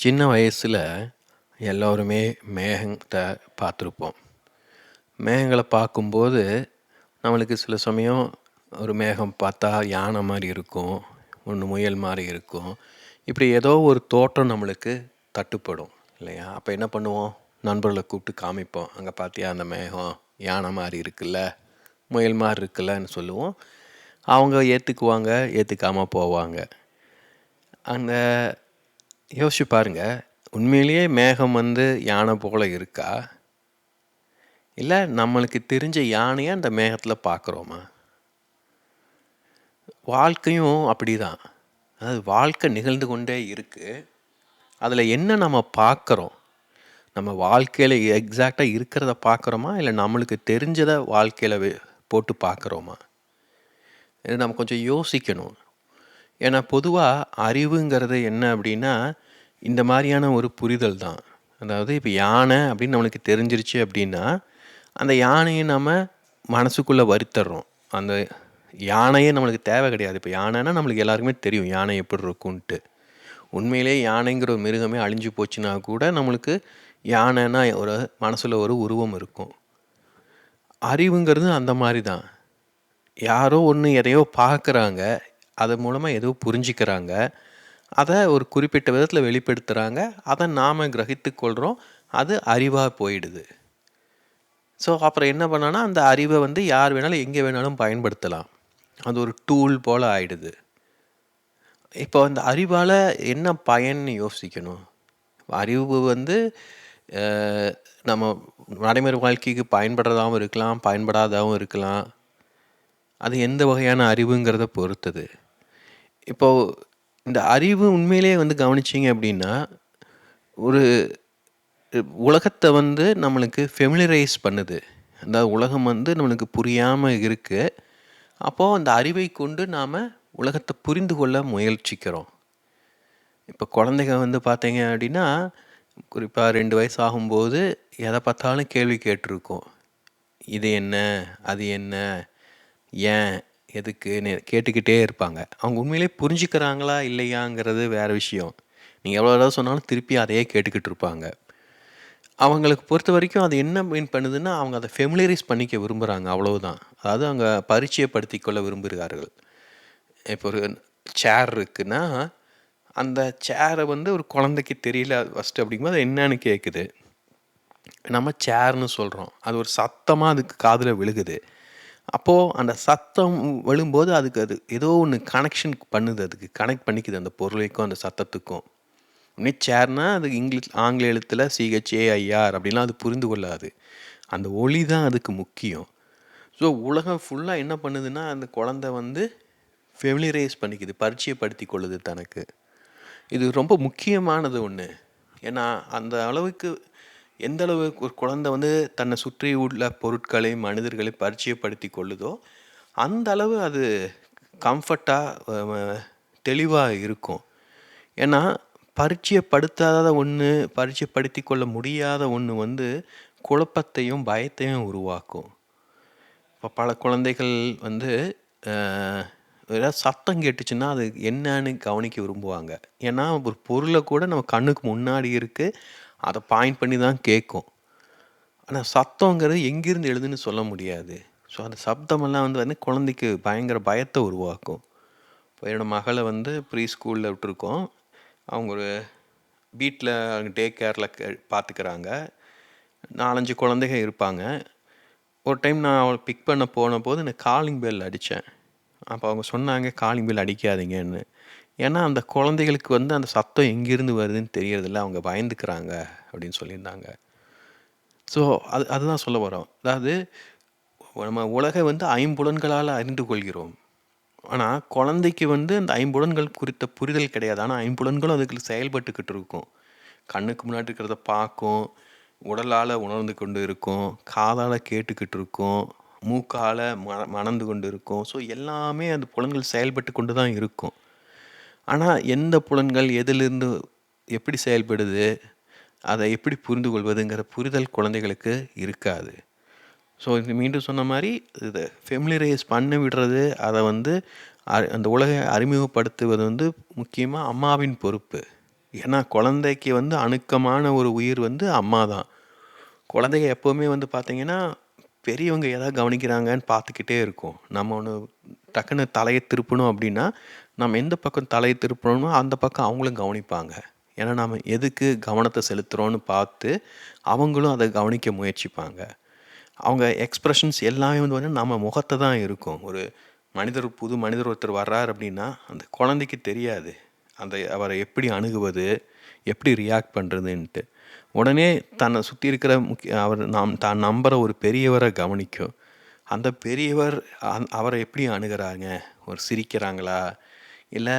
சின்ன வயசில் எல்லோருமே மேகத்தை பார்த்துருப்போம். மேகங்களை பார்க்கும்போது நம்மளுக்கு சில சமயம் ஒரு மேகம் பார்த்தா யானை மாதிரி இருக்கும் ஒன்று முயல் மாதிரி இருக்கும். இப்படி ஏதோ ஒரு தோற்றம் நம்மளுக்கு தட்டுப்படும் இல்லையா? அப்போ என்ன பண்ணுவோம்? நண்பர்களை கூப்பிட்டு காமிப்போம். அங்கே பார்த்தியா அந்த மேகம்? யானை மாதிரி இருக்குல்ல? முயல் மாதிரி இருக்குல்லன்னு சொல்லுவோம். அவங்க ஏற்றுக்குவாங்க ஏற்றுக்காமல் போவாங்க. அந்த யோசிச்சு பாருங்க. உண்மையிலேயே மேகம் வந்து யானை போல் இருக்கா? இல்லை நம்மளுக்கு தெரிஞ்ச யானையை அந்த மேகத்தில் பார்க்குறோமா வாழ்க்கையும் அப்படிதான். அதாவது வாழ்க்கை நிகழ்ந்து கொண்டே இருக்குது அதில் என்ன நம்ம பார்க்குறோம் நம்ம வாழ்க்கையில் எக்ஸாக்டாக இருக்கிறத பார்க்குறோமா இல்லை நம்மளுக்கு தெரிஞ்சதை வாழ்க்கையில் போட்டு பார்க்குறோமா இது நம்ம கொஞ்சம் யோசிக்கணும். ஏன்னா பொதுவாக அறிவுங்கிறது என்ன அப்படின்னா இந்த மாதிரியான ஒரு புரிதல் தான். அதாவது இப்போ யானை அப்படின்னு நம்மளுக்கு தெரிஞ்சிருச்சு அப்படின்னா அந்த யானையை நம்ம மனசுக்குள்ளே வருத்தர்றோம் அந்த யானையே நம்மளுக்கு தேவை கிடையாது. இப்போ யானைன்னா நம்மளுக்கு எல்லாருக்குமே தெரியும் யானை எப்படி இருக்கும்ன்ட்டு. உண்மையிலே யானைங்கிற ஒரு மிருகமே அழிஞ்சு போச்சுன்னா கூட நம்மளுக்கு யானைன்னா ஒரு மனசில் ஒரு உருவம் இருக்கும். அறிவுங்கிறது அந்த மாதிரி தான். யாரோ ஒன்று எதையோ பார்க்குறாங்க அது மூலமாக ஏதோ புரிஞ்சிக்கிறாங்க. அதை ஒரு குறிப்பிட்ட விதத்தில் வெளிப்படுத்துகிறாங்க அதை நாம் கிரகித்து கொள்கிறோம் அது அறிவாக போயிடுது. ஸோ அப்புறம் என்ன பண்ணான்னா அந்த அறிவை வந்து யார் வேணாலும் எங்கே வேணாலும் பயன்படுத்தலாம். அது ஒரு டூல் போல் ஆயிடுது. இப்போ அந்த அறிவால் என்ன பயன்னு யோசிக்கணும். அறிவு வந்து நம்ம நடைமுறை வாழ்க்கைக்கு பயன்படுறதாகவும் இருக்கலாம் பயன்படாதாகவும் இருக்கலாம். அது எந்த வகையான அறிவுங்கிறத பொறுத்தது. இப்போது இந்த அறிவு உண்மையிலேயே வந்து கவனிச்சிங்க அப்படின்னா ஒரு உலகத்தை வந்து நம்மளுக்கு ஃபெமிலரைஸ் பண்ணுது. அந்த உலகம் வந்து நம்மளுக்கு புரியாமல் இருக்குது அப்போது அந்த அறிவை கொண்டு நாம் உலகத்தை புரிந்து கொள்ள முயற்சிக்கிறோம். இப்போ குழந்தைங்க வந்து பார்த்தீங்க அப்படின்னா குறிப்பாக ரெண்டு வயசு ஆகும்போது எதை பார்த்தாலும் கேள்வி கேட்டிருக்கோம். இது என்ன? அது என்ன? ஏன்? எதுக்குன்னு கேட்டுக்கிட்டே இருப்பாங்க. அவங்க உண்மையிலே புரிஞ்சுக்கிறாங்களா இல்லையாங்கிறது வேறு விஷயம். நீங்கள் எவ்வளோ தடவை சொன்னாலும் திருப்பி அதையே கேட்டுக்கிட்டு இருப்பாங்க. அவங்களுக்கு பொறுத்த வரைக்கும் அது என்ன மீன் பண்ணுதுன்னா அவங்க அதை ஃபெமிலியரைஸ் பண்ணிக்க விரும்புகிறாங்க அவ்வளவுதான். அதாவது அவங்க பரிச்சயப்படுத்தி கொள்ள விரும்புகிறார்கள். இப்போ ஒரு சேர் இருக்குன்னா அந்த சேரை வந்து ஒரு குழந்தைக்கு தெரியல ஃபஸ்ட்டு அப்படிங்கும்போது அது என்னன்னு கேட்குது நம்ம சேர்னு சொல்கிறோம் அது ஒரு சத்தமாக அதுக்கு காதில் விழுகுது. அப்போது அந்த சத்தம் விழும்போது அதுக்கு அது ஏதோ ஒன்று கனெக்ஷன் பண்ணுது. அதுக்கு கனெக்ட் பண்ணிக்குது அந்த பொருளைக்கும் அந்த சத்தத்துக்கும். உடனே சேர்னா அது இங்கிலீஷ் ஆங்கில எழுத்தில் சிஹெச்ஏஐஆர் அப்படிலாம் அது புரிந்து கொள்ளாது. அந்த ஒளி தான் அதுக்கு முக்கியம். ஸோ உலகம் ஃபுல்லாக என்ன பண்ணுதுன்னா அந்த குழந்த வந்து ஃபெமிலியரைஸ் பண்ணிக்குது பரிச்சயப்படுத்தி கொள்ளுது தனக்கு. இது ரொம்ப முக்கியமானது ஒன்று ஏன்னா அந்த அளவுக்கு எந்த அளவுக்கு ஒரு குழந்தை வந்து தன்னை சுற்றி உள்ள பொருட்களை மனிதர்களை பரிச்சயப்படுத்தி கொள்ளுதோ அந்த அளவு அது கம்ஃபர்ட்டாக தெளிவாக இருக்கும். ஏன்னா பரிச்சயப்படுத்தாத ஒன்று பரிச்சயப்படுத்தி கொள்ள முடியாத ஒன்று வந்து குழப்பத்தையும் பயத்தையும் உருவாக்கும். இப்போ பல குழந்தைகள் வந்து ஏதாவது சத்தம் கேட்டுச்சுன்னா அது என்னன்னு கவனிக்க விரும்புவாங்க. ஏன்னா ஒரு பொருளை கூட நம்ம கண்ணுக்கு முன்னாடி இருக்குது அதை பாயிண்ட் பண்ணி தான் கேட்கும் ஆனால் சத்தங்கிறது எங்கேருந்து எழுதுன்னு சொல்ல முடியாது. ஸோ அந்த சப்தமெல்லாம் வந்து வந்து குழந்தைக்கு பயங்கர பயத்தை உருவாக்கும். இப்போ என்னோடய மகளை வந்து ப்ரீ ஸ்கூலில் விட்டுருக்கோம். அவங்க ஒரு வீட்டில் டே கேரில் பார்த்துக்கிறாங்க நாலஞ்சு குழந்தைங்க இருப்பாங்க. ஒரு டைம் நான் அவளை பிக் பண்ண போன போது எனக்கு காலிங் பெல் அடித்தேன் அப்போ அவங்க சொன்னாங்க காலிங் பெல் அடிக்காதீங்கன்னு. ஏன்னா அந்த குழந்தைகளுக்கு வந்து அந்த சத்தம் எங்கேருந்து வருதுன்னு தெரியறதில்ல. அவங்க பயந்துக்கிறாங்க அப்படின்னு சொல்லியிருந்தாங்க. ஸோ அது அதுதான் சொல்ல வரோம். அதாவது நம்ம உலகை வந்து ஐம்புலன்களால் அறிந்து கொள்கிறோம். ஆனால் குழந்தைக்கு வந்து அந்த ஐம்புலன்கள் குறித்த புரிதல் கிடையாது. ஆனால் ஐம்புலன்களும் அதுக்கு செயல்பட்டுக்கிட்டு இருக்கும். கண்ணுக்கு முன்னாடி இருக்கிறத பார்க்கும் உடலால் உணர்ந்து கொண்டு இருக்கும் காதால் கேட்டுக்கிட்டு இருக்கும் மூக்கால் ம மணந்து கொண்டு இருக்கும். ஸோ எல்லாமே அந்த புலன்கள் செயல்பட்டு கொண்டு தான் இருக்கும். ஆனால் எந்த புலன்கள் எதிலிருந்து எப்படி செயல்படுது அதை எப்படி புரிந்து கொள்வதுங்கிற புரிதல் குழந்தைகளுக்கு இருக்காது. ஸோ இது மீண்டும் சொன்ன மாதிரி இதை ஃபெமிலியரைஸ் பண்ண விடுறது அதை வந்து அந்த உலகை அறிமுகப்படுத்துவது வந்து முக்கியமாக அம்மாவின் பொறுப்பு. ஏன்னா குழந்தைக்கு வந்து அணுக்கமான ஒரு உயிர் வந்து அம்மா தான். குழந்தைங்க எப்போவுமே வந்து பார்த்தீங்கன்னா பெரியவங்க எதாவது கவனிக்கிறாங்கன்னு பார்த்துக்கிட்டே இருக்கும். நம்ம ஒன்று டக்குன்னு தலையை திருப்பணும் அப்படின்னா நம்ம எந்த பக்கம் தலையை திருப்பணுமோ அந்த பக்கம் அவங்களும் கவனிப்பாங்க. ஏன்னா நாம் எதுக்கு கவனத்தை செலுத்துகிறோன்னு பார்த்து அவங்களும் அதை கவனிக்க முயற்சிப்பாங்க. அவங்க எக்ஸ்ப்ரெஷன்ஸ் எல்லாமே வந்து பார்த்தீங்கன்னா நம்ம முகத்தை தான் இருக்கும். ஒரு மனிதர் புது மனிதர் ஒருத்தர் வர்றார் அப்படின்னா அந்த குழந்தைக்கு தெரியாது. அந்த அவரை எப்படி அணுகுவது எப்படி ரியாக்ட் பண்ணுறதுன்ட்டு உடனே தன்னை சுற்றி இருக்கிற முக்கிய அவர் நாம் தான் நம்புகிற ஒரு பெரியவரை கவனிக்கும். அந்த பெரியவர் அந் அவரை எப்படி அணுகிறாங்க? ஒரு சிரிக்கிறாங்களா? இல்லை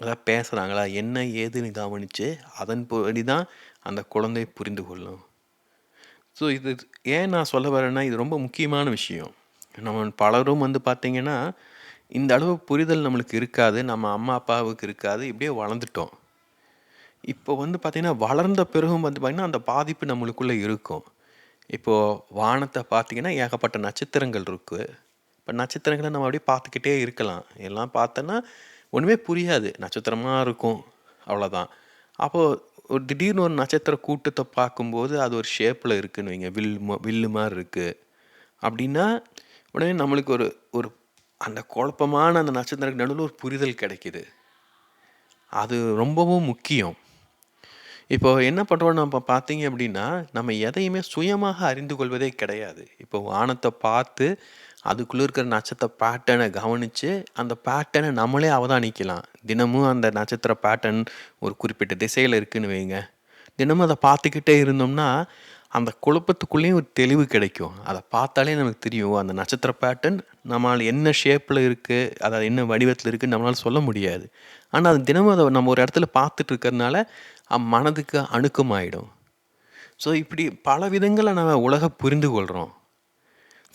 ஏதாவது பேசுகிறாங்களா என்ன ஏதுன்னு கவனித்து அதன்படி தான் அந்த குழந்தை புரிந்து கொள்ளும். ஸோ இது ஏன் நான் சொல்ல வரேன்னா இது ரொம்ப முக்கியமான விஷயம். நம்ம பலரும் வந்து பார்த்திங்கன்னா இந்த அளவு புரிதல் நம்மளுக்கு இருக்காது. நம்ம அம்மா அப்பாவுக்கு இருக்காது. இப்படியே வளர்ந்துட்டோம். இப்போ வந்து பார்த்திங்கன்னா வளர்ந்த பிறகும் வந்து பார்த்திங்கன்னா அந்த பாதிப்பு நம்மளுக்குள்ளே இருக்கும். இப்போது வானத்தை பார்த்திங்கன்னா ஏகப்பட்ட நட்சத்திரங்கள் இருக்குது இப்போ நட்சத்திரங்களை நம்ம அப்படியே பார்த்துக்கிட்டே இருக்கலாம். எல்லாம் பார்த்தோன்னா ஒன்றுமே புரியாது. நட்சத்திரமாக இருக்கும். அவ்வளோதான் அப்போது ஒரு திடீர்னு ஒரு நட்சத்திர கூட்டத்தை பார்க்கும்போது அது ஒரு ஷேப்பில் இருக்குன்னு வைங்க. வில்லு வில்லு மாதிரி இருக்குது அப்படின்னா உடனே நம்மளுக்கு ஒரு ஒரு அந்த குழப்பமான அந்த நட்சத்திரக்கு நடுவில் ஒரு புரிதல் கிடைக்குது. அது ரொம்பவும் முக்கியம். இப்போ என்ன பண்ணுறோம் நம்ம பார்த்தீங்க அப்படின்னா நம்ம எதையுமே சுயமாக அறிந்து கொள்வதே கிடையாது. இப்போ வானத்தை பார்த்து அதுக்குள்ளே இருக்கிற நட்சத்திர பேட்டர்னை கவனித்து அந்த பேட்டர்னை நம்மளே அவதானிக்கலாம். தினமும் அந்த நட்சத்திர பேட்டர்ன் ஒரு குறிப்பிட்ட திசையில் இருக்குன்னு வைங்க. தினமும் அதை பார்த்துக்கிட்டே இருந்தோம்னா அந்த குழப்பத்துக்குள்ளேயும் ஒரு தெளிவு கிடைக்கும். அதை பார்த்தாலே நமக்கு தெரியும் அந்த நட்சத்திர பேட்டர்ன் நம்மளால் என்ன ஷேப்பில் இருக்குது அதாவது என்ன வடிவத்தில் இருக்குன்னு நம்மளால் சொல்ல முடியாது. ஆனால் அது தினமும் அதை நம்ம ஒரு இடத்துல பார்த்துட்டு இருக்கிறதுனால மனதுக்கு அணுக்கமாயிடும். ஸோ இப்படி பல விதங்களை நம்ம உலக புரிந்து கொள்கிறோம்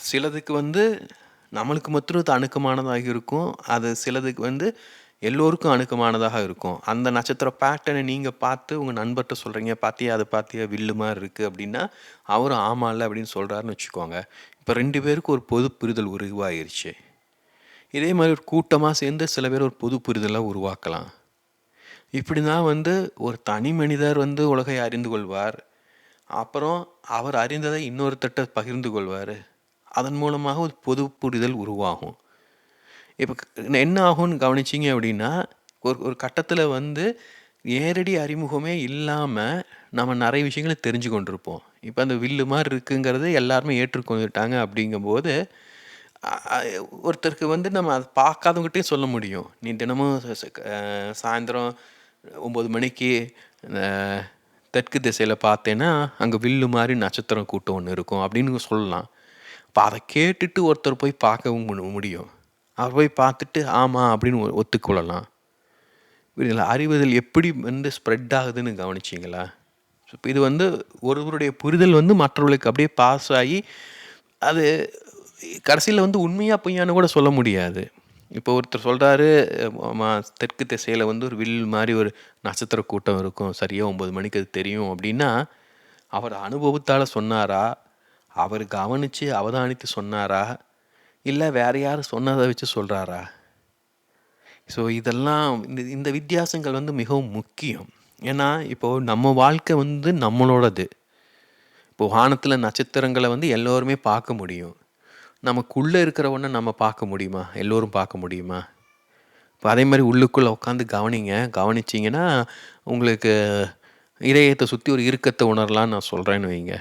சிலதுக்கு வந்து நம்மளுக்கு மட்டும் அது அணுக்கமானதாக இருக்கும். அது சிலதுக்கு வந்து எல்லோருக்கும் அணுக்கமானதாக இருக்கும். அந்த நட்சத்திர பேட்டர்னை நீங்கள் பார்த்து உங்கள் நண்பர்கிட்ட சொல்கிறீங்க பார்த்தியா அதை பார்த்தியா வில்லு மாதிரி இருக்குது அப்படின்னா அவரும் இல்லை அப்படின்னு சொல்கிறாருன்னு வச்சுக்கோங்க. இப்போ ரெண்டு பேருக்கு ஒரு பொது புரிதல் உருவாயிருச்சு. இதே மாதிரி ஒரு கூட்டமாக சேர்ந்து சில பேர் ஒரு பொது புரிதலாக உருவாக்கலாம். இப்படி தான் வந்து ஒரு தனி மனிதர் வந்து உலகை அறிந்து கொள்வார். அப்புறம் அவர் அறிந்ததை இன்னொருத்தட்ட பகிர்ந்து கொள்வார். அதன் மூலமாக ஒரு பொது புரிதல் உருவாகும். இப்போ என்ன ஆகும்னு கவனிச்சிங்க அப்படின்னா ஒரு ஒரு கட்டத்தில் வந்து நேரடி அறிமுகமே இல்லாமல் நம்ம நிறைய விஷயங்களை தெரிஞ்சு கொண்டிருப்போம். இப்போ அந்த வில்லு மாதிரி இருக்குங்கிறது எல்லாருமே ஏற்றுக்கொண்டுட்டாங்க அப்படிங்கும்போது ஒருத்தருக்கு வந்து நம்ம அதை பார்க்காதவங்ககிட்டயும் சொல்ல முடியும். நீ தினமும் சாயந்தரம் ஒம்பது மணிக்கு தெற்கு திசையில் பார்த்தேன்னா அங்கே வில்லு மாதிரி நட்சத்திரம் கூட்டம் ஒன்று இருக்கும் அப்படின்னு சொல்லலாம். இப்போ அதை கேட்டுட்டு ஒருத்தர் போய் பார்க்கவும் முடியும். அவர் போய் பார்த்துட்டு ஆமாம் அப்படின்னு ஒ- ஒத்துக்கொள்ளலாம். புரியுதுங்களா? அறிவுதல் எப்படி வந்து ஸ்ப்ரெட் ஆகுதுன்னு கவனிச்சிங்களா? இப்போ இது வந்து ஒருவருடைய புரிதல் வந்து மற்றவர்களுக்கு அப்படியே பாஸ் ஆகி அது கடைசியில் வந்து உண்மையாக பொய்யான்னு கூட சொல்ல முடியாது. இப்போ ஒருத்தர் சொல்கிறாரு தெற்கு திசையில் வந்து ஒரு வில் மாதிரி ஒரு நட்சத்திர கூட்டம் இருக்கும். சரியாக ஒம்பது மணிக்கு அது தெரியும். அப்படின்னா அவர் அனுபவத்தால் சொன்னாரா? அவர் கவனித்து அவதானித்து சொன்னாரா? இல்லை வேற யார் சொன்னதை வச்சு சொல்கிறாரா ஸோ இதெல்லாம் இந்த இந்த வித்தியாசங்கள் வந்து மிகவும் முக்கியம். ஏன்னா இப்போது நம்ம வாழ்க்கை வந்து நம்மளோடது. இப்போ வானத்தில் நட்சத்திரங்களை வந்து எல்லோருமே பார்க்க முடியும். நமக்குள்ளே இருக்கிற ஒன்றை நம்ம பார்க்க முடியுமா? எல்லோரும் பார்க்க முடியுமா? இப்போ அதே மாதிரி உள்ளுக்குள்ளே உட்காந்து கவனிங்க. கவனிச்சிங்கன்னா உங்களுக்கு இதயத்தை சுற்றி ஒரு இறுக்கத்தை உணரலாம்னு நான் சொல்கிறேன்னு வைங்க.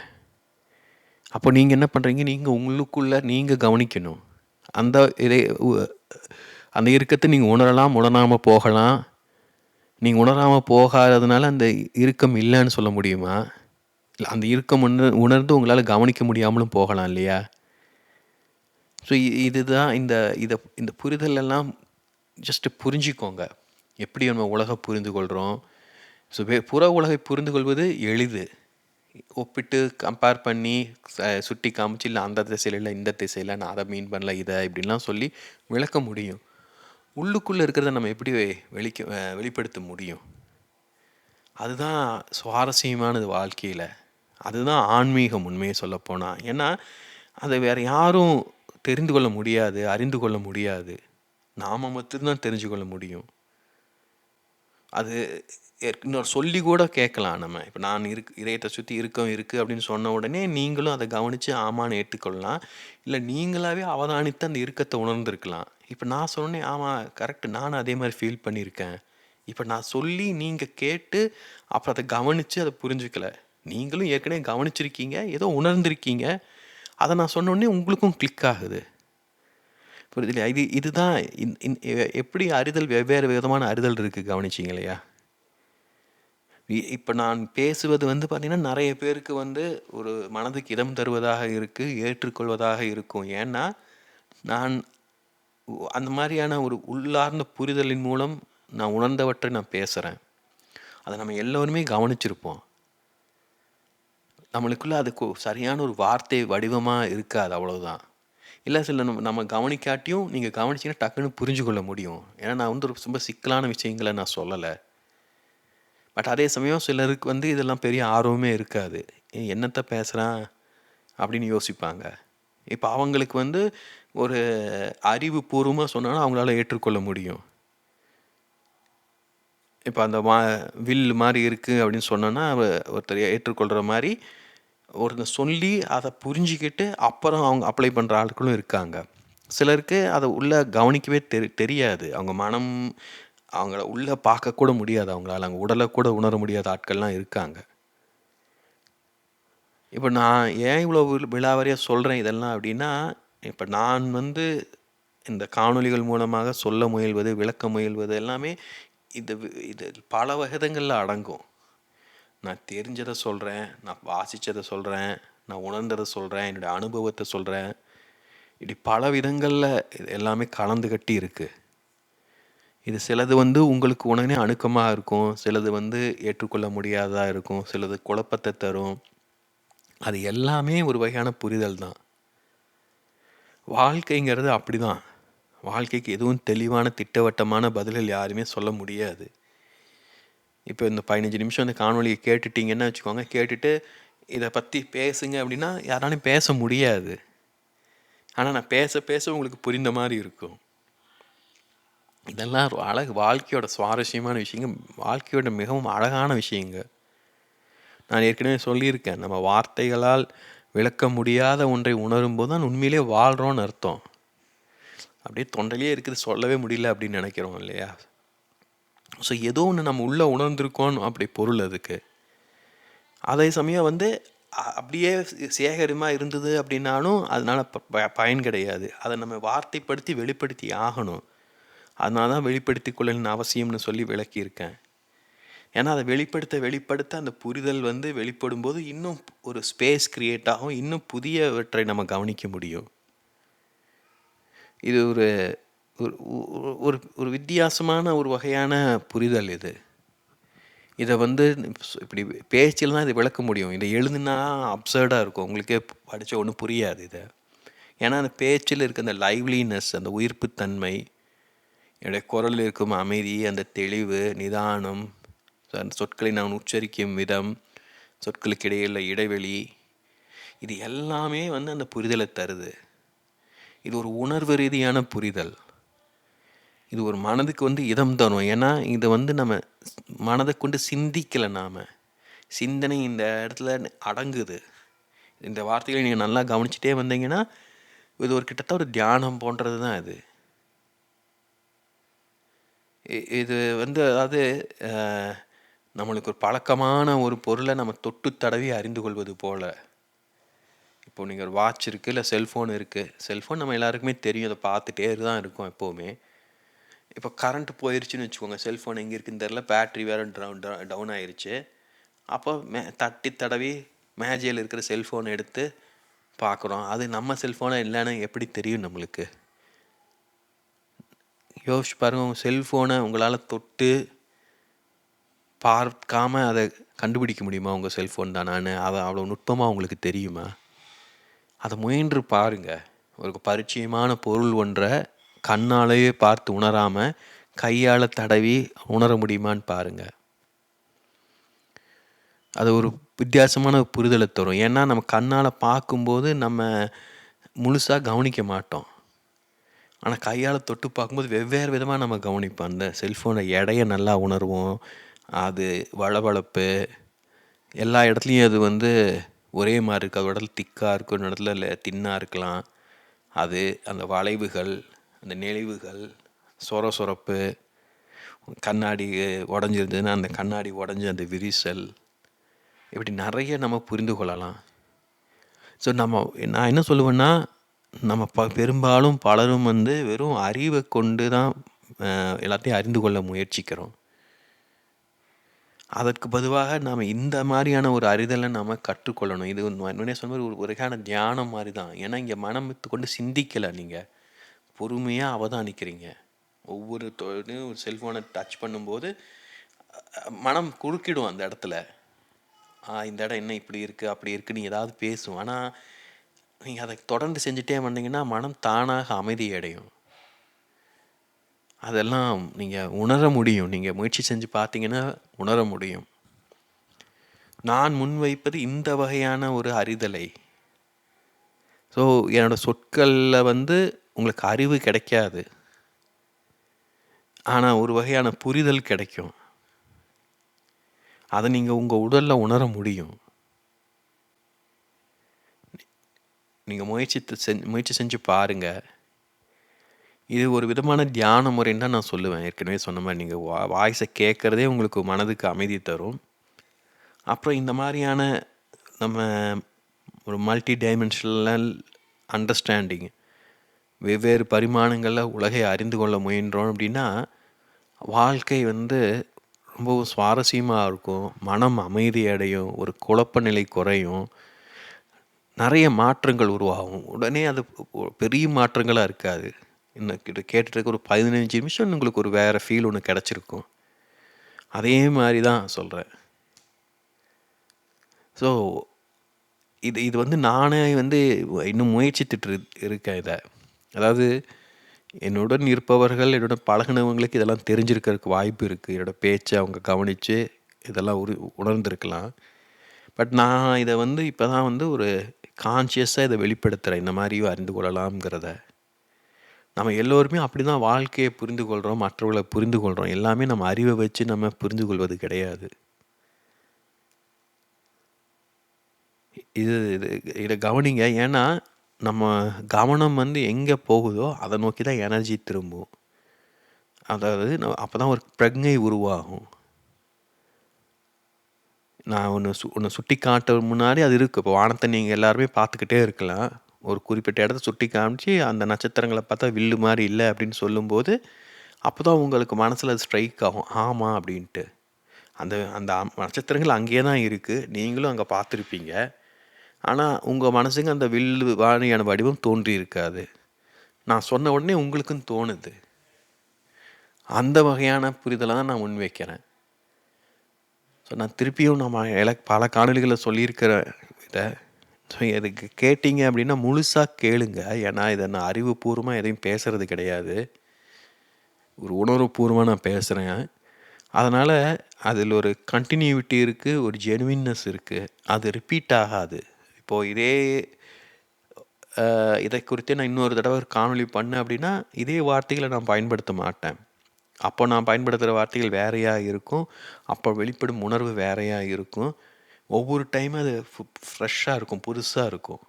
அப்போ நீங்கள் என்ன பண்ணுறீங்க நீங்கள் உங்களுக்குள்ளே நீங்கள் கவனிக்கணும். அந்த இதை அந்த இறுக்கத்தை நீங்கள் உணரலாம் உணராமல் போகலாம். நீங்கள் உணராமல் போகாததுனால அந்த இறுக்கம் இல்லைன்னு சொல்ல முடியுமா? இல்லை அந்த இறுக்கம் உணர் உணர்ந்து உங்களால் கவனிக்க முடியாமலும் போகலாம் இல்லையா? ஸோ இதுதான் இந்த இதை இந்த புரிதலெல்லாம் ஜஸ்ட்டு புரிஞ்சிக்கோங்க. எப்படி நம்ம உலகை புரிந்து கொள்கிறோம் ஸோ புற உலகை புரிந்து கொள்வது எளிது. ஒப்பிட்டு கம்பேர் பண்ணி சுட்டி காமிச்சு இல்லை அந்த திசையில் இல்லை இந்த திசையில் நான் அதை மீன் பண்ணல இதை இப்படின்லாம் சொல்லி விளக்க முடியும். உள்ளுக்குள்ளே இருக்கிறத நம்ம எப்படி வெளிக்க வெளிப்படுத்த முடியும்? அதுதான் சுவாரஸ்யமானது வாழ்க்கையில். அதுதான் ஆன்மீகம் உண்மையை சொல்லப்போனால் ஏன்னா அதை வேறு யாரும் தெரிந்து கொள்ள முடியாது அறிந்து கொள்ள முடியாது. நாம் மட்டும்தான் தெரிஞ்சு கொள்ள முடியும். அது இன்னொரு சொல்லி கூட கேட்கலாம் நம்ம. இப்போ நான் இருக்கு இதயத்தை சுற்றி இறுக்கம் இருக்குது அப்படின்னு சொன்ன உடனே, நீங்களும் அதை கவனித்து ஆமான்னு ஏற்றுக்கொள்ளலாம் இல்லை நீங்களாகவே அவதானித்து அந்த இருக்கத்தை உணர்ந்துருக்கலாம் இப்போ நான் சொன்னேன், ஆமாம் கரெக்ட் நானும் அதே மாதிரி ஃபீல் பண்ணியிருக்கேன். இப்போ நான் சொல்லி நீங்கள் கேட்டு, அப்புறம் அதை கவனித்து அதை புரிஞ்சுக்கல. நீங்களும் ஏற்கனவே கவனிச்சிருக்கீங்க. ஏதோ உணர்ந்திருக்கீங்க. அதை நான் சொன்ன உடனே உங்களுக்கும் கிளிக் ஆகுது. புரியுதுல்லையா? இது இதுதான் இன் இன் எப்படி அறிதல் வெவ்வேறு விதமான அறிதல் இருக்குது கவனிச்சிங்க இல்லையா? இப்போ நான் பேசுவது வந்து பார்த்திங்கன்னா நிறைய பேருக்கு வந்து ஒரு மனதுக்கு இதம் தருவதாக இருக்குது ஏற்றுக்கொள்வதாக இருக்கும். ஏன்னா, நான் அந்த மாதிரியான ஒரு உள்ளார்ந்த புரிதலின் மூலம் நான் உணர்ந்தவற்றை நான் பேசுகிறேன் அதை நம்ம எல்லோருமே கவனிச்சிருப்போம். நம்மளுக்குள்ளே அதுக்கு சரியான ஒரு வார்த்தை வடிவமாக இருக்காது அவ்வளோதான் இல்லை சில நம்ம நம்ம கவனிக்காட்டியும், நீங்கள் கவனிச்சீங்கன்னா டக்குன்னு புரிஞ்சு கொள்ள முடியும். ஏன்னா நான் வந்து ஒரு ரொம்ப சிக்கலான விஷயங்களை நான் சொல்லலை பட் அதே சமயம் சிலருக்கு வந்து இதெல்லாம் பெரிய ஆர்வமே இருக்காது. "ஏ என்னத்த பேசுகிறான் அப்படின்னு யோசிப்பாங்க. இப்போ அவங்களுக்கு வந்து ஒரு அறிவு பூர்வமாக சொன்னாலும் அவங்களால ஏற்றுக்கொள்ள முடியும். இப்போ அந்த மா வில் மாதிரி இருக்குது அப்படின்னு சொன்னோன்னா ஒருத்தர் ஏற்றுக்கொள்கிற மாதிரி ஒருத்தர் சொல்லி அதை புரிஞ்சிக்கிட்டு அப்புறம் அவங்க அப்ளை பண்ணுற ஆட்களும் இருக்காங்க. சிலருக்கு அதை உள்ளே கவனிக்கவே தெரி தெரியாது. அவங்க மனம் அவங்கள உள்ளே பார்க்கக்கூட முடியாது அவங்களால. அவங்க உடலை கூட உணர முடியாத ஆட்கள்லாம் இருக்காங்க. இப்போ நான் ஏன் இவ்வளோ வில் சொல்கிறேன் இதெல்லாம் அப்படின்னா, இப்போ நான் வந்து இந்த காணொலிகள் மூலமாக சொல்ல முயல்வது, விளக்க முயல்வது எல்லாமே இது இது பல விகிதங்களில் அடங்கும். நான் தெரிஞ்சதை சொல்கிறேன் நான் வாசித்ததை சொல்கிறேன் நான் உணர்ந்ததை சொல்கிறேன் என்னுடைய அனுபவத்தை சொல்கிறேன் இப்படி பல விதங்களில் இது எல்லாமே கலந்து கட்டி இருக்குது இது சிலது வந்து உங்களுக்கு உடனே அணுக்கமாக இருக்கும். சிலது வந்து ஏற்றுக்கொள்ள முடியாததா இருக்கும். சிலது குழப்பத்த தரும். அது எல்லாமே ஒரு வகையான புரிதல் தான். வாழ்க்கைங்கிறது அப்படிதான். வாழ்க்கைக்கு எதுவும் தெளிவான, திட்டவட்டமான பதில்கள் யாருமே சொல்ல முடியாது. இப்போ இந்த 15 நிமிஷம் இந்த காணொளிய கேட்டுட்டீங்கன்னு வச்சுக்கோங்க. கேட்டுட்டு இத பத்தி பேசுங்க அப்படின்னா, யாராலயும் பேச முடியாது. ஆனா நான் பேச, பேச உங்களுக்கு புரிந்த மாரி இருக்கும். இதெல்லாம் அழகு வாழ்க்கையோட சுவாரஸ்யமான விஷயங்க. வாழ்க்கையோட மிகவும் அழகான விஷயங்க. நான் ஏற்கனவே சொல்லியிருக்கேன். நம்ம வார்த்தைகளால் விளக்க முடியாத ஒன்றை உணரும்போது தான் உண்மையிலேயே வாழ்கிறோன்னு அர்த்தம். அப்படியே தொண்டையிலேயே இருக்குது சொல்லவே முடியல அப்படின்னு நினைக்கிறோம் இல்லையா? ஸோ ஏதோ ஒன்று நம்ம உள்ளே உணர்ந்திருக்கோம் அப்படி பொருள் அதுக்கு. அதே சமயம் வந்து அப்படியே சேகரமாக இருந்தது அப்படின்னாலும், அதனால் ப ப பயன் கிடையாது. அதை நம்ம வார்த்தைப்படுத்தி வெளிப்படுத்தி ஆகணும். அதனால தான் வெளிப்படுத்திக் கொள்ளலின் அவசியம்னு சொல்லி விளக்கியிருக்கேன். ஏன்னா அதை வெளிப்படுத்த, வெளிப்படுத்த அந்த புரிதல் வந்து வெளிப்படும்போது, இன்னும் ஒரு ஸ்பேஸ் கிரியேட் ஆகும். இன்னும் புதியவற்றை நம்ம கவனிக்க முடியும். இது ஒரு ஒரு ஒரு வித்தியாசமான ஒரு வகையான புரிதல் இது. இதை வந்து இப்படி பேச்சில்தான் தான் விளக்க முடியும். இதை எழுதுனா அப்சர்டாக இருக்கும். உங்களுக்கே படிச்ச ஒன்றும் புரியாது இதை ஏன்னா அந்த பேச்சில் இருக்க அந்த லைவ்லினஸ் அந்த உயிர்ப்புத்தன்மை என்னுடைய குரலில் இருக்கும் அமைதி, அந்த தெளிவு, நிதானம், அந்த சொற்களை நான் உச்சரிக்கும் விதம், சொற்களுக்கு இடையில் இடைவெளி, இது எல்லாமே வந்து அந்த புரிதலை தருது. இது ஒரு உணர்வு ரீதியான புரிதல். இது ஒரு மனதுக்கு வந்து இதம் தரும். ஏன்னா, இதை வந்து நம்ம மனதை கொண்டு சிந்திக்கலை நாம. சிந்தனை இந்த இடத்துல அடங்குது. இந்த வார்த்தைகளை நீங்கள் நல்லா கவனிச்சுட்டே வந்தீங்கன்னா, இது ஒரு கிட்டத்தட்ட ஒரு தியானம் போன்றது தான் இது. இ இது வந்து அதாவது நம்மளுக்கு ஒரு பழக்கமான ஒரு பொருளை நம்ம தொட்டு தடவி அறிந்து கொள்வது போல் இப்போ நீங்கள் ஒரு வாட்ச் இருக்குது இல்லை செல்ஃபோன் இருக்குது செல்ஃபோன் நம்ம எல்லாருக்குமே தெரியும். அதை பார்த்துட்டே தான் இருக்கோம் எப்போவுமே இப்போ கரண்ட் போயிருச்சுன்னு வச்சுக்கோங்க. செல்ஃபோன் எங்கே இருக்குன்னு தெரில பேட்ரி வேறு டவுன் டவுன் ஆயிருச்சு. அப்போ மே தட்டி தடவி மேஜையில் இருக்கிற செல்ஃபோன் எடுத்து பார்க்குறோம். அது நம்ம செல்ஃபோனா இல்லைன்னு எப்படி தெரியும் நம்மளுக்கு? யோசிச்சு பாருங்கள் உங்கள் செல்ஃபோனை உங்களால் தொட்டு பார்க்காம அதை கண்டுபிடிக்க முடியுமா? உங்கள் செல்ஃபோன் தானான்னு? அதை அவ்வளோ நுட்பமாக உங்களுக்கு தெரியுமா? அதை முயன்று பாருங்கள் ஒரு பரிச்சயமான பொருள் ஒன்றை கண்ணாலேயே பார்த்து உணராமல் கையால் தடவி உணர முடியுமான்னு பாருங்க. அது ஒரு வித்தியாசமான புரிதலை தரும். ஏன்னா, நம்ம கண்ணால் பார்க்கும்போது நம்ம முழுசாக கவனிக்க மாட்டோம். ஆனால் கையால் தொட்டு பார்க்கும்போது வெவ்வேறு விதமாக நம்ம கவனிப்போம். அந்த செல்ஃபோனை எடையை நல்லா உணர்வோம். அது வளவளப்பு. எல்லா இடத்துலையும் அது வந்து ஒரே மாதிரி இருக்குது அது இடத்துல திக்காக இருக்கும் ஒரு இடத்துல இல்லை தின்னாக இருக்கலாம். அது அந்த வளைவுகள் அந்த நெளிவுகள் சொர சொரப்பு கண்ணாடி உடஞ்சிருந்ததுன்னா அந்த கண்ணாடி உடஞ்சி அந்த விரிசல். இப்படி நிறைய நம்ம புரிந்து கொள்ளலாம். ஸோ நம்ம நான் என்ன சொல்லுவேன்னா நம்ம ப பெரும்பாலும் பலரும் வந்து வெறும் அறிவை கொண்டு தான் எல்லாத்தையும் அறிந்து கொள்ள முயற்சிக்கிறோம். அதற்கு பொதுவாக நாம் இந்த மாதிரியான ஒரு அறிதலை நாம் கற்றுக்கொள்ளணும். இது முன்னே சொன்ன மாதிரி ஒரு வகையான தியானம் மாதிரி தான். ஏன்னா இங்கே மனம் கொண்டு சிந்திக்கலை நீங்கள் பொறுமையாக அவதானிக்கிறீங்க. ஒவ்வொரு தொழிலையும் ஒரு செல்ஃபோனை டச் பண்ணும்போது மனம் குறுக்கிடும் அந்த இடத்துல. இந்த இடம் என்ன இப்படி இருக்குது அப்படி இருக்குன்னு ஏதாவது பேசும். ஆனால் நீங்கள் அதை தொடர்ந்து செஞ்சுட்டே வந்தீங்கன்னா மனம் தானாக அமைதி அடையும் அதெல்லாம் நீங்கள் உணர முடியும். நீங்கள் முயற்சி செஞ்சு பார்த்தீங்கன்னா உணர முடியும். நான் முன்வைப்பது இந்த வகையான ஒரு அறிதலை. ஸோ என்னோடய சொற்களில் வந்து உங்களுக்கு அறிவு கிடைக்காது. ஆனால் ஒரு வகையான புரிதல் கிடைக்கும். அதை நீங்கள் உங்கள் உடலில் உணர முடியும். நீங்கள் முயற்சி செஞ்சு முயற்சி செஞ்சு பாருங்கள் இது ஒரு விதமான தியான முறைன்னு தான் நான் சொல்லுவேன். ஏற்கனவே சொன்ன மாதிரி நீங்கள் வா வாய்ஸை கேட்குறதே உங்களுக்கு மனதுக்கு அமைதி தரும். அப்புறம் இந்த மாதிரியான நம்ம ஒரு மல்டி டைமென்ஷனல் அண்டர்ஸ்டாண்டிங் வெவ்வேறு பரிமாணங்களில் உலகை அறிந்து கொள்ள முயன்றோம் அப்படின்னா வாழ்க்கை வந்து ரொம்பவும் சுவாரஸ்யமாக இருக்கும். மனம் அமைதி அடையும். ஒரு குழப்ப நிலை குறையும். நிறைய மாற்றங்கள் உருவாகும். உடனே அது பெரிய மாற்றங்களாக இருக்காது. இன்னும் கிட்ட கேட்டுட்டு ஒரு பதினஞ்சு நிமிஷம் உங்களுக்கு ஒரு வேறு ஃபீல் ஒன்று கிடச்சிருக்கும். அதே மாதிரி தான் சொல்கிறேன் ஸோ இது இது வந்து நானே வந்து இன்னும் முயற்சித்துட்டு இருக்கேன் இதை. அதாவது என்னுடன் இருப்பவர்கள் என்னுடன் பழகினவங்களுக்கு இதெல்லாம் தெரிஞ்சிருக்கிறதுக்கு வாய்ப்பு இருக்குது என்னோட பேச்சை அவங்க கவனித்து இதெல்லாம் உரு உணர்ந்திருக்கலாம். பட் நான் இதை வந்து இப்போ தான் வந்து ஒரு கான்ஷியஸாக இதை வெளிப்படுத்துகிறேன் இந்த மாதிரியும் அறிந்து கொள்ளலாம்ங்கிறத. நம்ம எல்லோருமே அப்படி தான் வாழ்க்கையை புரிந்து கொள்கிறோம் மற்றவர்களை புரிந்து கொள்கிறோம் எல்லாமே நம்ம அறிவை வச்சு நம்ம புரிந்து கொள்வது கிடையாது. இது இது இதை கவனிங்க. ஏன்னா நம்ம கவனம் வந்து எங்கே போகுதோ அதை நோக்கி தான் எனர்ஜி திரும்பும். அதாவது அப்போ தான் ஒரு பிரஜை உருவாகும். நான் ஒன்று சு ஒன்று சுட்டி காட்ட முன்னாடி அது இருக்குது இப்போ வானத்தை நீங்கள் எல்லாருமே பார்த்துக்கிட்டே இருக்கலாம். ஒரு குறிப்பிட்ட இடத்த சுட்டி காமிச்சு அந்த நட்சத்திரங்களை பார்த்தா வில்லு மாதிரி இல்லை அப்படின்னு சொல்லும்போது அப்போ தான் உங்களுக்கு மனசில் அது ஸ்ட்ரைக் ஆகும். ஆமாம் அப்படின்ட்டு. அந்த அந்த நட்சத்திரங்கள் அங்கேயே தான் இருக்குது நீங்களும் அங்கே பார்த்துருப்பீங்க. ஆனால் உங்கள் மனசுக்கு அந்த வில்லு வாணியான வடிவம் தோன்றி இருக்காது. நான் சொன்ன உடனே உங்களுக்கும் தோணுது. அந்த வகையான புரிதலை தான் நான் முன்வைக்கிறேன். ஸோ நான் திருப்பியும் நம்ம பல காணொலிகளில் சொல்லியிருக்கிற இதை. ஸோ இதுக்கு கேட்டிங்க அப்படின்னா முழுசாக கேளுங்க. ஏன்னா இதை நான் அறிவுபூர்வமாக எதையும் பேசுகிறது கிடையாது. ஒரு உணர்வுபூர்வமாக நான் பேசுகிறேன் அதனால் அதில் ஒரு கண்டினியூவிட்டி இருக்குது ஒரு ஜெனுவின்னஸ் இருக்குது அது ரிப்பீட் ஆகாது. இப்போது இதே இதை குறித்து நான் இன்னொரு தடவை ஒரு காணொலி பண்ணேன் அப்படின்னா இதே வார்த்தைகளை நான் பயன்படுத்த மாட்டேன். அப்போ நான் பயன்படுத்துகிற வார்த்தைகள் வேறையாக இருக்கும். அப்போ வெளிப்படும் உணர்வு வேறையாக இருக்கும். ஒவ்வொரு டைமும் அது ஃப்ரெஷ்ஷாக இருக்கும் புதுசாக இருக்கும்.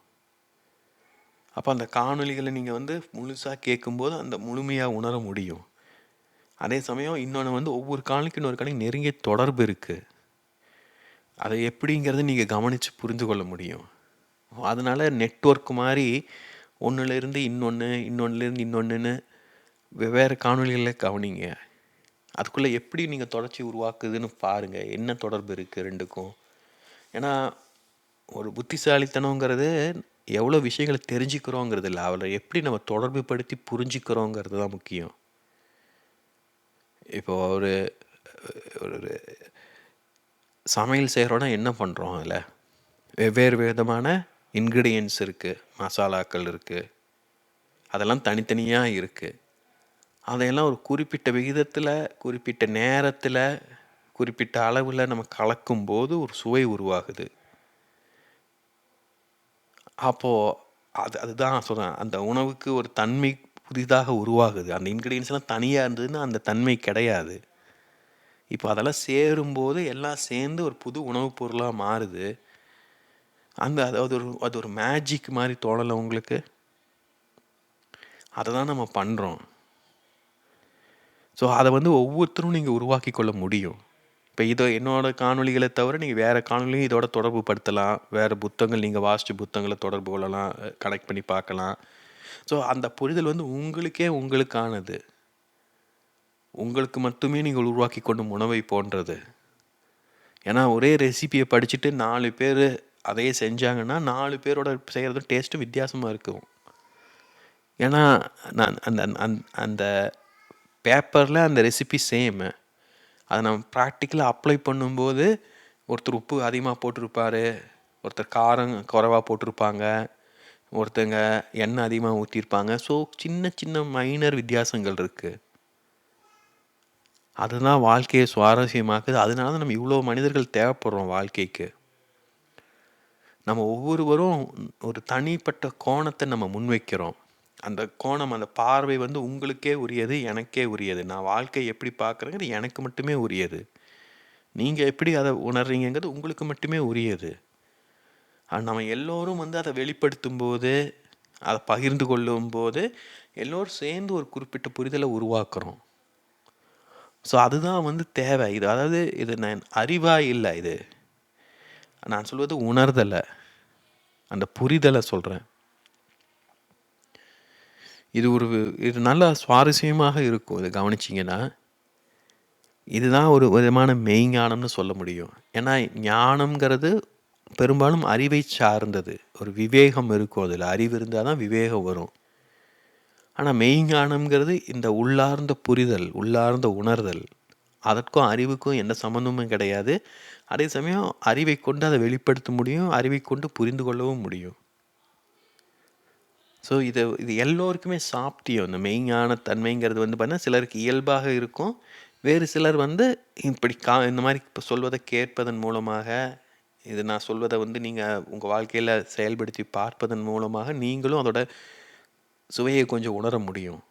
அப்போ அந்த காணொலிகளை நீங்கள் வந்து முழுசாக கேட்கும்போது அந்த முழுமையாக உணர முடியும். அதே சமயம் இன்னொன்று வந்து ஒவ்வொரு காலனுக்கு இன்னொரு காணொலி நெருங்கிய தொடர்பு இருக்குது அதை எப்படிங்கிறத நீங்கள் கவனித்து புரிந்து கொள்ள முடியும். அதனால் நெட்ஒர்க் மாதிரி ஒன்றுலேருந்து இன்னொன்று இன்னொன்றுலேருந்து இன்னொன்றுன்னு வெவ்வேறு காணொலிகளில் கவனிங்க. அதுக்குள்ளே எப்படி நீங்கள் தொடர்ச்சி உருவாக்குதுன்னு பாருங்கள் என்ன தொடர்பு இருக்குது ரெண்டுக்கும்? ஏன்னா ஒரு புத்திசாலித்தனங்கிறது எவ்வளோ விஷயங்களை தெரிஞ்சுக்கிறோங்கிறது இல்லை. அவளை எப்படி நம்ம தொடர்பு படுத்தி புரிஞ்சுக்கிறோங்கிறது தான் முக்கியம். இப்போ ஒரு ஒரு சமையல் செய்கிறோன்னா என்ன பண்ணுறோம் அதில்? வெவ்வேறு விதமான இன்க்ரீடியன்ஸ் இருக்குது மசாலாக்கள் இருக்குது அதெல்லாம் தனித்தனியாக இருக்குது அதையெல்லாம் ஒரு குறிப்பிட்ட விகிதத்தில் குறிப்பிட்ட நேரத்தில் குறிப்பிட்ட அளவில் நம்ம கலக்கும்போது ஒரு சுவை உருவாகுது. அப்போது அது அதுதான் சொல்கிறேன் அந்த உணவுக்கு ஒரு தன்மை புதிதாக உருவாகுது. அந்த இன்க்ரீடியன்ஸ்லாம் தனியாக இருந்ததுன்னா அந்த தன்மை கிடையாது. இப்போ அதெல்லாம் சேரும்போது எல்லாம் சேர்ந்து ஒரு புது உணவுப் பொருளாக மாறுது. அந்த அது அது ஒரு அது ஒரு மேஜிக் மாதிரி தோணலை உங்களுக்கு? அதை தான் நம்ம பண்ணுறோம் ஸோ அதை வந்து ஒவ்வொருத்தரும் நீங்கள் உருவாக்கி கொள்ள முடியும். இப்போ இதை என்னோடய காணொளிகளை தவிர நீங்கள் வேறு காணொலியும் இதோட தொடர்பு படுத்தலாம். வேறு புத்தகங்கள் நீங்கள் வாசித்த புத்தகங்களை தொடர்பு கொள்ளலாம் கனெக்ட் பண்ணி பார்க்கலாம். ஸோ அந்த புரிதல் வந்து உங்களுக்கே உங்களுக்கானது. உங்களுக்கு மட்டுமே நீங்கள் உருவாக்கி கொண்டும் உணவை போன்றது. ஏன்னா ஒரே ரெசிபியை படிச்சுட்டு நாலு பேர் அதையே செஞ்சாங்கன்னா நாலு பேரோட செய்கிறது டேஸ்ட்டும் வித்தியாசமாக இருக்கும். ஏன்னா நான் அந்த அந்த அந்த பேப்பரில் அந்த ரெசிபி சேமு அதை நம்ம ப்ராக்டிக்கலாக அப்ளை பண்ணும்போது ஒருத்தர் உப்பு அதிகமாக போட்டிருப்பார் ஒருத்தர் காரம் குறைவாக போட்டிருப்பாங்க ஒருத்தங்க எண்ணெய் அதிகமாக ஊற்றிருப்பாங்க ஸோ சின்ன சின்ன மைனர் வித்தியாசங்கள் இருக்குது அதுதான் வாழ்க்கையை சுவாரஸ்யமாக்குது. அதனால தான் நம்ம இவ்வளோ மனிதர்கள் தேவைப்படுறோம் வாழ்க்கைக்கு. நம்ம ஒவ்வொருவரும் ஒரு தனிப்பட்ட கோணத்தை நம்ம முன்வைக்கிறோம். அந்த கோணம் அந்த பார்வை வந்து உங்களுக்கே உரியது எனக்கே உரியது. நான் வாழ்க்கை எப்படி பார்க்குறேங்கிறது எனக்கு மட்டுமே உரியது. நீங்கள் எப்படி அதை உணர்றீங்கிறது உங்களுக்கு மட்டுமே உரியது. நம்ம எல்லோரும் வந்து அதை வெளிப்படுத்தும் போது அதை பகிர்ந்து கொள்ளும் போது எல்லோரும் சேர்ந்து ஒரு குறிப்பிட்ட புரிதலை உருவாக்குறோம். ஸோ அதுதான் வந்து தேவை. இது அதாவது இது நான் அறிவாக இல்லை இது. நான் சொல்வது உணர்தலை. அந்த புரிதலை சொல்கிறேன் இது ஒரு இது நல்லா சுவாரஸ்யமாக இருக்கும். இதை கவனிச்சிங்கன்னா இதுதான் ஒரு விதமான மெய்ஞானம்னு சொல்ல முடியும். ஏன்னா ஞானம்ங்கிறது பெரும்பாலும் அறிவை சார்ந்தது. ஒரு விவேகம் இருக்கும் அதில். அறிவு இருந்தால் தான் விவேகம் வரும். ஆனால் மெய்ஞானம்ங்கிறது இந்த உள்ளார்ந்த புரிதல் உள்ளார்ந்த உணர்தல் அதற்கும் அறிவுக்கும் எந்த சம்மந்தமும் கிடையாது. அதே சமயம் அறிவை கொண்டு அதை வெளிப்படுத்த முடியும் அறிவை கொண்டு புரிந்து கொள்ளவும் முடியும். ஸோ இது இது எல்லோருக்குமே சாப்பிட்டியும் இந்த மெய்ஞான தன்மைங்கிறது வந்து பார்த்தீங்கன்னா சிலருக்கு இயல்பாக இருக்கும். வேறு சிலர் வந்து இப்படி கா இந்த மாதிரி இப்போ சொல்வதை கேட்பதன் மூலமாக இது நான் சொல்வதை வந்து நீங்கள் உங்கள் வாழ்க்கையில் செயல்படுத்தி பார்ப்பதன் மூலமாக நீங்களும் அதோட சுவையை கொஞ்சம் உணர முடியும்.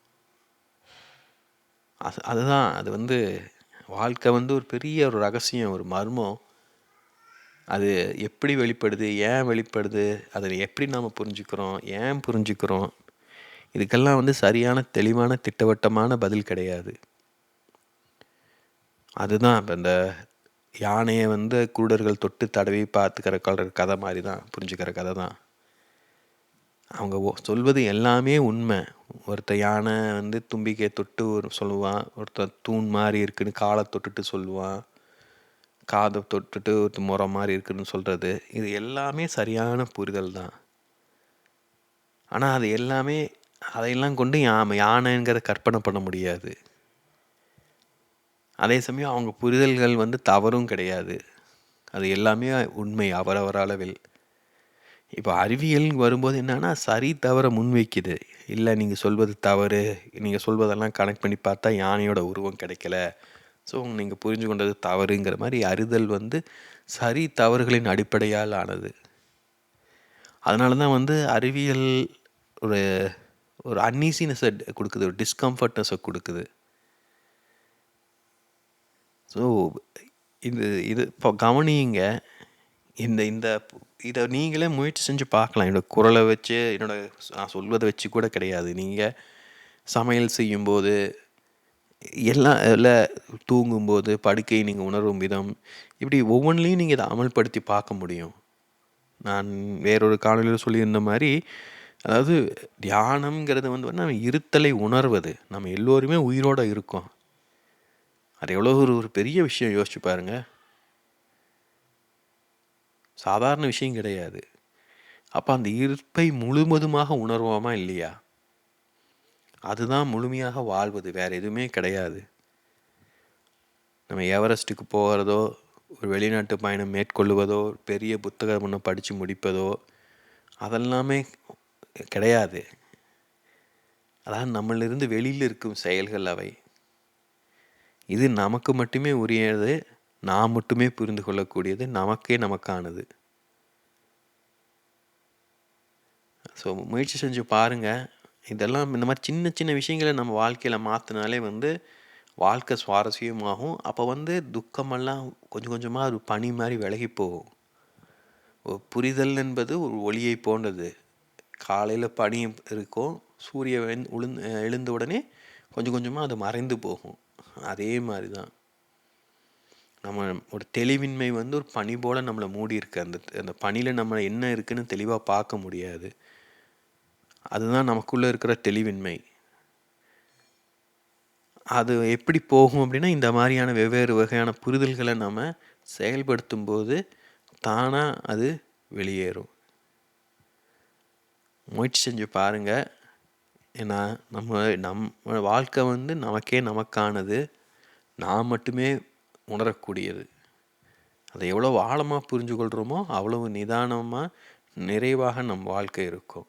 அது அதுதான் அது வந்து வாழ்க்கை வந்து ஒரு பெரிய ஒரு ரகசியம் ஒரு மர்மம். அது எப்படி வெளிப்படுது ஏன் வெளிப்படுது அதை எப்படி நாம் புரிஞ்சுக்கிறோம் ஏன் புரிஞ்சுக்கிறோம்? இதுக்கெல்லாம் வந்து சரியான தெளிவான திட்டவட்டமான பதில் கிடையாது. அதுதான் இப்போ இந்த யானையை வந்து குருடர்கள் தொட்டு தடவி பார்த்துக்கிற கலர் கதை மாதிரி தான் புரிஞ்சுக்கிற கதை தான். அவங்க சொல்வது எல்லாமே உண்மை. ஒருத்த யானை வந்து தும்பிக்கையை தொட்டு ஒரு சொல்லுவான் ஒருத்தன் தூண் மாதிரி இருக்குன்னு காலை தொட்டுட்டு சொல்லுவான். காதை தொட்டுட்டு ஒரு முறை மாதிரி இருக்குதுன்னு சொல்கிறது இது எல்லாமே சரியான புரிதல் தான். ஆனால் அது எல்லாமே அதையெல்லாம் கொண்டு யானைங்கிறத கற்பனை பண்ண முடியாது. அதே சமயம் அவங்க புரிதல்கள் வந்து தவறும் கிடையாது. அது எல்லாமே உண்மை அவரவர் அளவில். இப்போ அறிவியல் வரும்போது என்னன்னா சரி தவற முன்வைக்குது இல்லை நீங்கள் சொல்வது தவறு நீங்கள் சொல்வதெல்லாம் கனெக்ட் பண்ணி பார்த்தா யானையோட உருவம் கிடைக்கல. ஸோ நீங்கள் புரிஞ்சு கொண்டது தவறுங்கிற மாதிரி அறிதல் வந்து சரி தவறுகளின் அடிப்படையால் ஆனது. அதனால தான் வந்து அறிவியல் ஒரு ஒரு அன்னீசினஸை கொடுக்குது ஒரு டிஸ்கம்ஃபர்ட்னஸை கொடுக்குது. ஸோ இது இது இப்போ கவனியுங்க இந்த இந்த இதை நீங்களே முயற்சி செஞ்சு பார்க்கலாம். என்னோடய குரலை வச்சு என்னோடய நான் சொல்வதை வச்சு கூட கிடையாது. நீங்கள் சமையல் செய்யும்போது எல்லாம் இல்லை தூங்கும்போது படுக்கை நீங்கள் உணரும் விதம் இப்படி ஒவ்வொன்றிலையும் நீங்கள் இதை அமல்படுத்தி பார்க்க முடியும். நான் வேறொரு காணொலியில் சொல்லியிருந்த மாதிரி அதாவது தியானம்ங்கிறது வந்து நம்ம இருத்தலை உணர்வது. நம்ம எல்லோருமே உயிரோடு இருக்கோம். அது எவ்வளோ ஒரு ஒரு பெரிய விஷயம் யோசிச்சு பாருங்கள் சாதாரண விஷயம் கிடையாது. அப்போ அந்த இருப்பை முழுவதுமாக உணர்வோமா இல்லையா? அதுதான் முழுமையாக வாழ்வது வேறு எதுவுமே கிடையாது. நம்ம எவரெஸ்ட்டுக்கு போகிறதோ ஒரு வெளிநாட்டு பயணம் மேற்கொள்வதோ பெரிய புத்தகம் ஒன்று படித்து முடிப்பதோ அதெல்லாமே கிடையாது. அதான் நம்மளிருந்து வெளியில் இருக்கும் செயல்கள் அவை. இது நமக்கு மட்டுமே உரியது நான் மட்டுமே புரிந்து கொள்ளக்கூடியது நமக்கே நமக்கானது. ஸோ முயற்சி செஞ்சு பாருங்கள் இதெல்லாம் இந்த மாதிரி சின்ன சின்ன விஷயங்கள நம்ம வாழ்க்கையில் மாற்றினாலே வந்து வாழ்க்கை சுவாரஸ்யமாகும். அப்போ வந்து துக்கமெல்லாம் கொஞ்சம் கொஞ்சமாக ஒரு பனி மாதிரி விலகி போகும். ஒரு புரிதல் என்பது ஒரு ஒளியை போன்றது. காலையில் பனி இருக்கும். சூரிய வெந் உளுந்து எழுந்த உடனே கொஞ்சம் கொஞ்சமாக அது மறைந்து போகும். அதே மாதிரி தான் நம்ம ஒரு தெளிவின்மை வந்து ஒரு பனி போல் நம்மளை மூடி இருக்கு அந்த அந்த பனியில் நம்ம என்ன இருக்குதுன்னு தெளிவாக பார்க்க முடியாது. அதுதான் நமக்குள்ளே இருக்கிற தெளிவின்மை. அது எப்படி போகும் அப்படின்னா இந்த மாதிரியான வெவ்வேறு வகையான புரிதல்களை நம்ம செயல்படுத்தும் போது தானாக அது வெளியேறும். முயற்சி செஞ்சு பாருங்கள் ஏன்னா நம்ம நம்ம வாழ்க்கை வந்து நமக்கே நமக்கானது. நான் மட்டுமே உணரக்கூடியது. அதை எவ்வளோ ஆழமாக புரிஞ்சு கொள்கிறோமோ அவ்வளவு நிதானமாக நிறைவாக நம் வாழ்க்கை இருக்கும்.